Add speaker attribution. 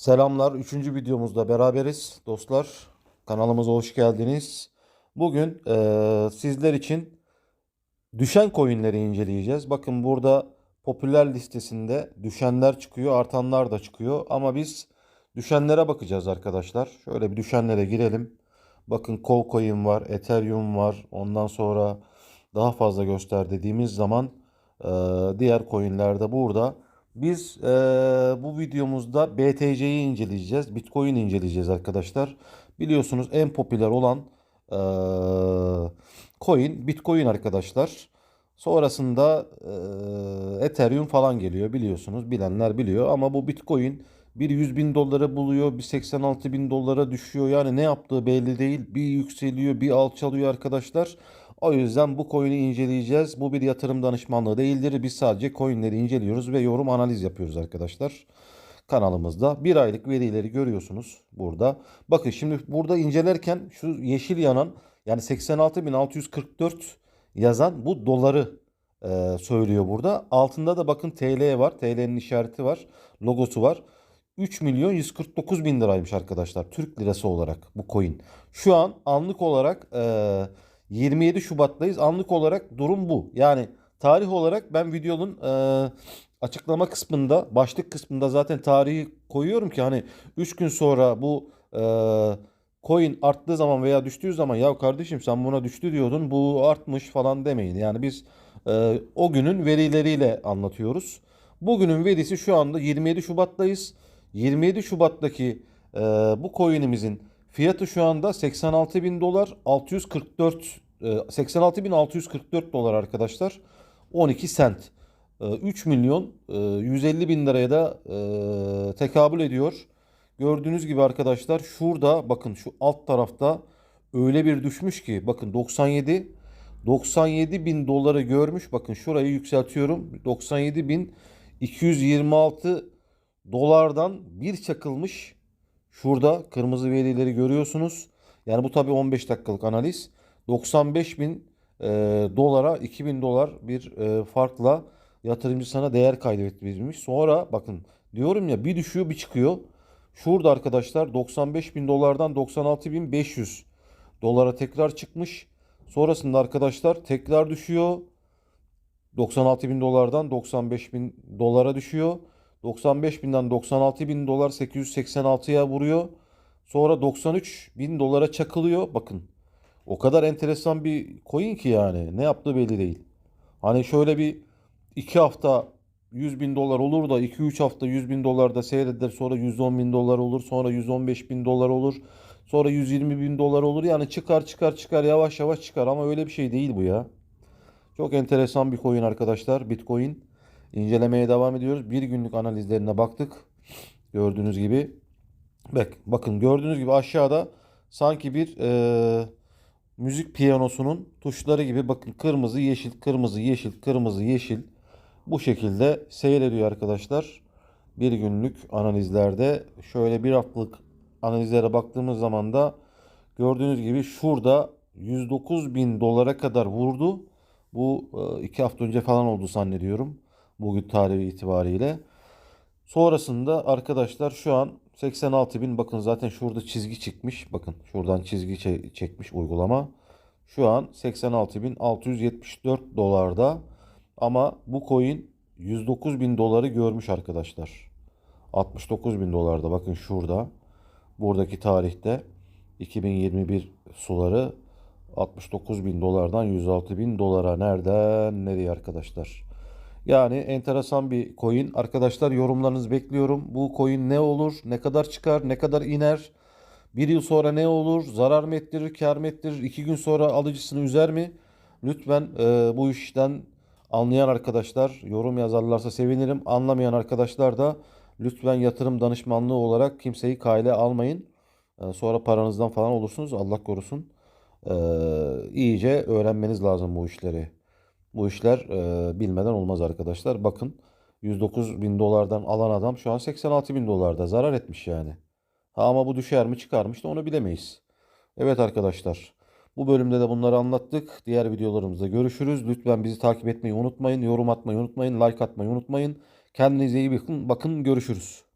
Speaker 1: Selamlar. Üçüncü videomuzda beraberiz dostlar. Kanalımıza hoş geldiniz. Bugün eee, sizler için düşen coinleri inceleyeceğiz. Bakın burada popüler listesinde düşenler çıkıyor, artanlar da çıkıyor. Ama biz düşenlere bakacağız arkadaşlar. Şöyle bir düşenlere girelim. Bakın Coin var, Ethereum var. Ondan sonra daha fazla göster dediğimiz zaman eee, diğer coinler de burada. Biz eee, bu videomuzda BTC'yi inceleyeceğiz. Bitcoin inceleyeceğiz arkadaşlar. Biliyorsunuz en popüler olan eee, coin Bitcoin arkadaşlar. Sonrasında eee, Ethereum falan geliyor biliyorsunuz. Bilenler biliyor ama bu Bitcoin bir 100 bin dolara buluyor, bir 86 bin dolara düşüyor. Yani ne yaptığı belli değil. Bir yükseliyor, bir alçalıyor arkadaşlar. O yüzden bu coin'i inceleyeceğiz. Bu bir yatırım danışmanlığı değildir. Biz sadece coin'leri inceliyoruz ve yorum analiz yapıyoruz arkadaşlar. Kanalımızda bir aylık verileri görüyorsunuz burada. Bakın şimdi burada incelerken şu yeşil yanan yani 86.644 yazan bu doları e, söylüyor burada. Altında da bakın TL var. TL'nin işareti var. Logosu var. 3 milyon 149 bin liraymış arkadaşlar. Türk lirası olarak bu coin. Şu an anlık olarak e, 27 Şubat'tayız. Anlık olarak durum bu. Yani tarih olarak ben videonun e, açıklama kısmında, başlık kısmında zaten tarihi koyuyorum ki hani 3 gün sonra bu e, coin arttığı zaman veya düştüğü zaman ya kardeşim sen buna düştü diyordun bu artmış falan demeyin. Yani biz e, o günün verileriyle anlatıyoruz. Bugünün verisi şu anda 27 Şubat'tayız. 27 Şubat'taki e, bu coin'imizin fiyatı şu anda 86 bin dolar 644 e, 86 bin 644 dolar arkadaşlar 12 sent. E, 3 milyon e, 150 bin liraya da e, tekabül ediyor. Gördüğünüz gibi arkadaşlar şurada bakın şu alt tarafta öyle bir düşmüş ki bakın 97 97 bin doları görmüş. Bakın şurayı yükseltiyorum. 97 bin 226 dolardan bir çakılmış. Şurada kırmızı verileri görüyorsunuz. Yani bu tabii 15 dakikalık analiz. 95 bin e, dolara 2000 dolar bir e, farkla yatırımcı sana değer kaydettirmiş. Sonra bakın diyorum ya bir düşüyor bir çıkıyor. Şurada arkadaşlar 95 bin dolardan 96 bin 500 dolara tekrar çıkmış. Sonrasında arkadaşlar tekrar düşüyor. 96 bin dolardan 95 bin dolara düşüyor. 95 binden 96 bin dolar 886'ya vuruyor. Sonra 93 bin dolara çakılıyor. Bakın o kadar enteresan bir coin ki yani ne yaptığı belli değil. Hani şöyle bir 2 hafta 100 bin dolar olur da 2-3 hafta 100 bin dolar da seyreder sonra 110 bin dolar olur sonra 115 bin dolar olur sonra 120 bin dolar olur yani çıkar çıkar çıkar yavaş yavaş çıkar ama öyle bir şey değil bu ya. Çok enteresan bir coin arkadaşlar Bitcoin. İncelemeye devam ediyoruz. Bir günlük analizlerine baktık. Gördüğünüz gibi. Bak, bakın gördüğünüz gibi aşağıda sanki bir e, müzik piyanosunun tuşları gibi bakın kırmızı yeşil kırmızı yeşil kırmızı yeşil bu şekilde seyrediyor arkadaşlar. Bir günlük analizlerde şöyle bir haftalık analizlere baktığımız zaman da gördüğünüz gibi şurada 109 bin dolara kadar vurdu. Bu e, iki hafta önce falan oldu zannediyorum. Bugün tarihi itibariyle. Sonrasında arkadaşlar şu an 86 bin bakın zaten şurada çizgi çıkmış. Bakın şuradan çizgi çe- çekmiş uygulama. Şu an 86.674 dolarda ama bu coin 109 bin doları görmüş arkadaşlar. 69 bin dolarda bakın şurada. Buradaki tarihte 2021 suları 69 bin dolardan 106 bin dolara nereden nereye arkadaşlar. Yani enteresan bir coin. Arkadaşlar yorumlarınızı bekliyorum. Bu coin ne olur? Ne kadar çıkar? Ne kadar iner? Bir yıl sonra ne olur? Zarar mı ettirir? Kar mı ettirir? İki gün sonra alıcısını üzer mi? Lütfen e, bu işten anlayan arkadaşlar yorum yazarlarsa sevinirim. Anlamayan arkadaşlar da lütfen yatırım danışmanlığı olarak kimseyi kale almayın. E, sonra paranızdan falan olursunuz. Allah korusun. E, iyice öğrenmeniz lazım bu işleri. Bu işler e, bilmeden olmaz arkadaşlar. Bakın 109 bin dolardan alan adam şu an 86 bin dolarda zarar etmiş yani. Ha, ama bu düşer mi çıkar mı onu bilemeyiz. Evet arkadaşlar. Bu bölümde de bunları anlattık. Diğer videolarımızda görüşürüz. Lütfen bizi takip etmeyi unutmayın. Yorum atmayı unutmayın. Like atmayı unutmayın. Kendinize iyi bakın. Bakın görüşürüz.